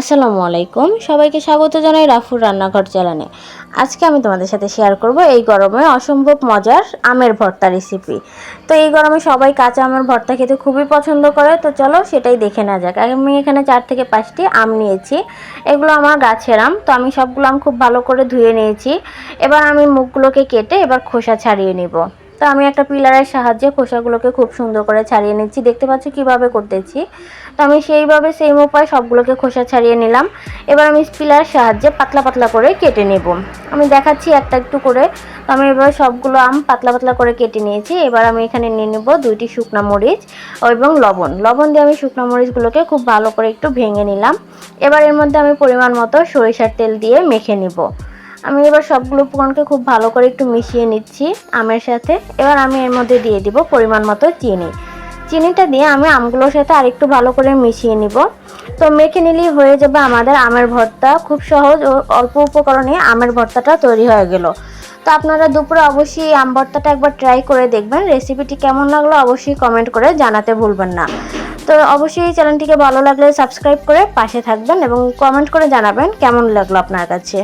আসসালামু আলাইকুম। সবাইকে স্বাগত জানাই রাফুর রান্নাঘর চ্যানেলে। আজকে আমি তোমাদের সাথে শেয়ার করব এই গরমে অসম্ভব মজার আমের ভর্তা রেসিপি তো এই গরমে সবাই কাঁচা আমের ভর্তা খেতে খুবই পছন্দ করে। তো চলো সেটাই দেখে না যাক। আমি এখানে চার থেকে পাঁচটি আম নিয়েছি। এগুলো আমার গাছের আম। তো আমি সবগুলো আম খুব ভালো করে ধুয়ে নিয়েছি। এবার আমি মুখগুলোকে কেটে এবার খোসা ছাড়িয়ে নিব। তো আমি একটা পিলারের সাহায্যে খোসাগুলোকে খুব সুন্দর করে ছাড়িয়ে নিচ্ছি। দেখতে পাচ্ছি কীভাবে করতেছি? তো আমি সেইভাবে সেম উপায় সবগুলোকে খোসা ছাড়িয়ে নিলাম। এবার আমি পিলারের সাহায্যে পাতলা পাতলা করে কেটে নেব। আমি দেখাচ্ছি একটা একটু করে। তো আমি এবার সবগুলো আম পাতলা পাতলা করে কেটে নিয়েছি। এবার আমি এখানে নিয়ে নেব দুইটি শুকনো মরিচ এবং লবণ। লবণ দিয়ে আমি শুকনো মরিচগুলোকে খুব ভালো করে একটু ভেঙে নিলাম। এবার এর মধ্যে আমি পরিমাণ মতো সরিষার তেল দিয়ে মেখে নিব। আমি এবার সবগুলো উপকরণকে খুব ভালো করে একটু মিশিয়ে নিচ্ছি আমের সাথে। এবার আমি এর মধ্যে দিয়ে দিব পরিমাণ মতো চিনি। চিনিটা দিয়ে আমি আমগুলোর সাথে আরেকটু ভালো করে মিশিয়ে নিব। তো মেখে নিলেই হয়ে যাবে আমাদের আমের ভর্তা। খুব সহজ ও অল্প উপকরণে আমের ভর্তাটা তৈরি হয়ে গেল। তো আপনারা দুপুরে অবশ্যই আম ভর্তাটা একবার ট্রাই করে দেখবেন। রেসিপিটি কেমন লাগল অবশ্যই কমেন্ট করে জানাতে ভুলবেন না। তো অবশ্যই চ্যানেলটিকে ভালো লাগলে সাবস্ক্রাইব করে পাশে থাকবেন এবং কমেন্ট করে জানাবেন কেমন লাগল আপনার কাছে।